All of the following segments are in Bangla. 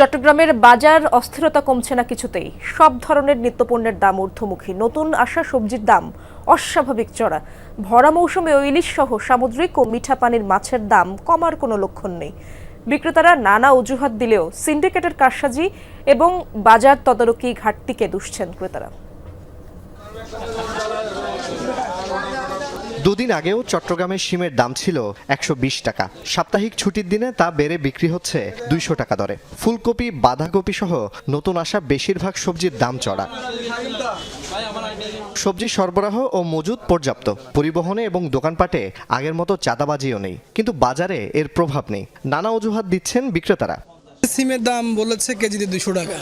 চট্টগ্রামের বাজার অস্থিরতা কমছে না কিছুতেই। সব ধরনের নিত্যপণ্যের দাম ঊর্ধ্বমুখী। নতুন আসা সবজির দাম অস্বাভাবিক চড়া। ভরা মৌসুমে ইলিশ সহ সামুদ্রিক ও মিঠা পানির মাছের দাম কমার কোনো লক্ষণ নেই। বিক্রেতারা নানা অজুহাত দিলেও সিন্ডিকেটের কারসাজি এবং বাজার তদারকি ঘাটতিকে দুষছেন ক্রেতারা। দুদিন আগেও চট্টগ্রামের সিমের দাম ছিল একশো বিশ টাকা। সাপ্তাহিক ছুটির দিনে তা বেড়ে বিক্রি হচ্ছে দুইশো টাকা দরে। ফুলকপি, বাঁধাকপি সহ নতুন আসা বেশিরভাগ সবজির দাম চড়া। সবজি সরবরাহ ও মজুদ পর্যাপ্ত। পরিবহনে এবং দোকানপাটে আগের মতো চাঁদাবাজিও নেই। কিন্তু বাজারে এর প্রভাব নেই। নানা অজুহাত দিচ্ছেন বিক্রেতারা। সিমের দাম বলেছে কেজিতে দুশো টাকা।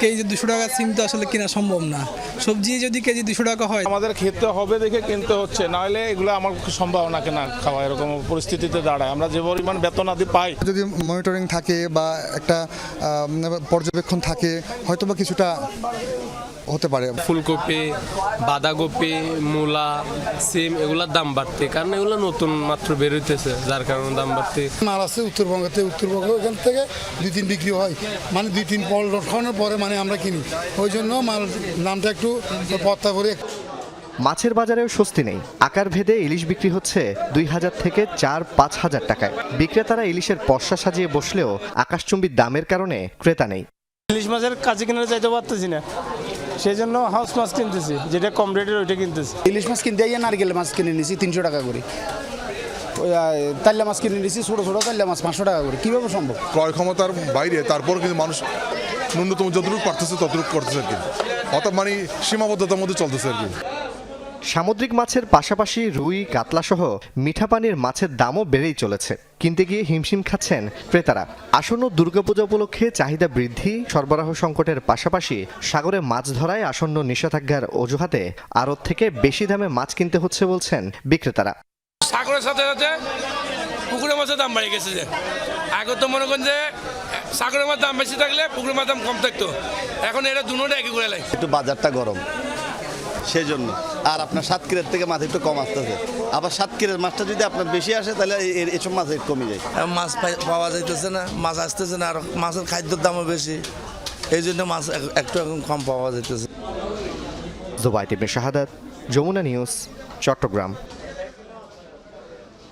কেজি দুশো টাকা সিম তো আসলে কেনা সম্ভব না। সবজি যদি কেজি দুশো টাকা হয়? আমাদের খেতে হবে দেখে কিনতে হচ্ছে নাহলে এগুলো আমার পক্ষে সম্ভব না কেনা খাওয়া এরকম পরিস্থিতিতে দাঁড়ায়। আমরা যে পরিমাণ বেতন আদি পাই। যদি মনিটরিং থাকে বা একটা পর্যবেক্ষণ থাকে হয়তো বা কিছুটা হতে পারে। ফুলকপি বাঁধাকপি মূলা সিম এগুলোর দাম বাড়তে। কারণ এগুলো নতুন মাত্র বেরোইতেছে যার কারণে দাম বাড়তে। মাল আছে উত্তরবঙ্গতে উত্তরবঙ্গ ওখান থেকে দুই তিন বিক্রি হয়। মানে দুই তিন পল খাওয়ানোর পরে মানে আমরা কিনি। ওই জন্য মাল দামটা একটু পত্তা করে মাছের বাজারেও স্বস্তি নেই। আকার ভেদে ইলিশ বিক্রি হচ্ছে দুই হাজার থেকে চার পাঁচ হাজার টাকায়। বিক্রেতারা ইলিশের পশা সাজিয়ে বসলেও আকাশচুম্বী দামের কারণে ক্রেতা নেই। ইলিশ মাছের কাজে কিনে যাইতে পারতেছি না। সেই জন্য হাউস মাছ কিনতেছি যেটা কম রেটের ওইটা কিনতেছি। ইলিশ মাছ কিনতে গিয়ে নারকেল মাছ কিনে নিছি তিনশো টাকা করে। তাল্লা মাছ কিনে নিছি ছোটো ছোটো তাল্লা মাছ পাঁচশো টাকা করে। কীভাবে সম্ভব? ক্রয় ক্ষমতার বাইরে তারপর কিন্তু মানুষ ন্যূনতম যতটুকু পারতেছে ততটুকু করতেছে আর কি। অর্থাৎ মানে সীমাবদ্ধতার মধ্যে চলতেছে আর কি। সামুদ্রিক মাছের পাশাপাশি রুই কাতলা সহ মিঠা পানির মাছের দামও বেড়েই চলেছে। কিনতে গিয়ে হিমশিম খাচ্ছেন ক্রেতারা। আসন্ন দুর্গাপূজা উপলক্ষে চাহিদা বৃদ্ধি সরবরাহ সংকটের পাশাপাশি সাগরে মাছ ধরায় আসন্ন নিষেধাজ্ঞার অজুহাতে আড়ত থেকে বেশি দামে মাছ কিনতে হচ্ছে বলছেন বিক্রেতারা। সাগরের সাথে সাথে পুকুরের মাছের দাম বেড়ে গেছে যে। আগে তো মনে করেন যে সাগরের মাছ দাম বেশি থাকলে পুকুরের মাছ দাম কম থাকতো। এখন এটা দুটোটা একই করে লাগে একটু বাজারটা গরম। সেই জন্য আর আপনার সাত সাতক্ষীরের থেকে মাছ একটু কম আসতেছে। আবার সাত সাতক্ষীরের মাছটা যদি আপনার বেশি আসে তাহলে এসব মাছ একটু কমে যায়। মাছ পাওয়া যাইতেছে না মাছ আসতেছে না আর মাছের খাদ্যের দামও বেশি। এই জন্য মাছ একটু এখন কম পাওয়া যাইতেছে। জুবাই ইবনে শাহাদাত যমুনা নিউজ চট্টগ্রাম।